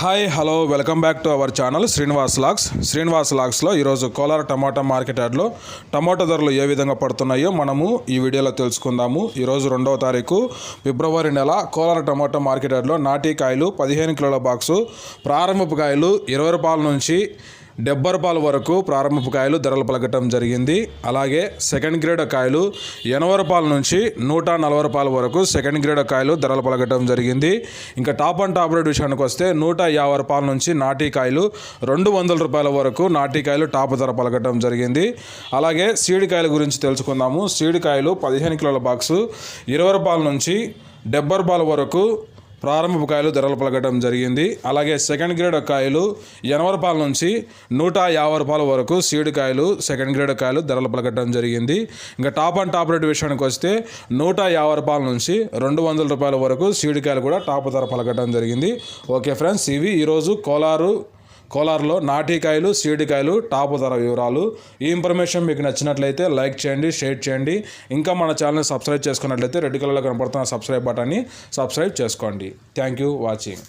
Hi hello welcome back to our channel Srinivas lakhs Srinivas లాక్స్లో ఈరోజు కోలార్ టమాటా market యార్డ్లో టమాటా ధరలు ఏ విధంగా పడుతున్నాయో మనము ఈ వీడియోలో తెలుసుకుందాము. ఈరోజు రెండవ తారీఖు ఫిబ్రవరి నెల కోలార్ టమాటా మార్కెట్ యార్డ్లో నాటి కాయలు పదిహేను కిలోల బాక్సు ప్రారంభపు కాయలు ఇరవై రూపాయల నుంచి డెబ్బై రూపాయల వరకు ప్రారంభపు కాయలు ధరలు పలకటం జరిగింది. అలాగే సెకండ్ గ్రేడ్ కాయలు ఎనభై రూపాయల నుంచి నూట నలభై రూపాయల వరకు సెకండ్ గ్రేడ్ కాయలు ధరలు పలకటం జరిగింది. ఇంకా టాప్ అండ్ టాప్ రేట్ విషయానికి వస్తే నూట యాభై రూపాయల నుంచి నాటీ కాయలు రెండు వందల రూపాయల వరకు నాటి కాయలు టాప్ ధర పలకటం జరిగింది. అలాగే సీడి కాయల గురించి తెలుసుకుందాము. సీడి కాయలు పదిహేను కిలోల బాక్సు ఇరవై రూపాయల నుంచి డెబ్బై రూపాయల వరకు ప్రారంభపు కాయలు ధరలు పలకడం జరిగింది. అలాగే సెకండ్ గ్రేడ్ కాయలు ఎనభై రూపాయల నుంచి నూట యాభై రూపాయల వరకు సీడ్ కాయలు సెకండ్ గ్రేడ్ కాయలు ధరలు పలకడం జరిగింది. ఇంకా టాప్ అండ్ టాప్ రేట్ విషయానికి వస్తే నూట యాభై రూపాయల నుంచి రెండు వందల రూపాయల వరకు సీడ్ కాయలు కూడా టాప్ ధర పలకడం జరిగింది. ఓకే ఫ్రెండ్స్ ఇవి ఈరోజు కోలారు కోలార్లో నాటికాయలు సీడికాయలు టాపు ధర వివరాలు. ఈ ఇన్ఫర్మేషన్ మీకు నచ్చినట్లయితే లైక్ చేయండి షేర్ చేయండి. ఇంకా మన ఛానల్ని సబ్స్క్రైబ్ చేసుకున్నట్లయితే రెడ్ కలర్లో కనపడుతున్న సబ్స్క్రైబ్ బటన్ని సబ్స్క్రైబ్ చేసుకోండి. Thank you watching.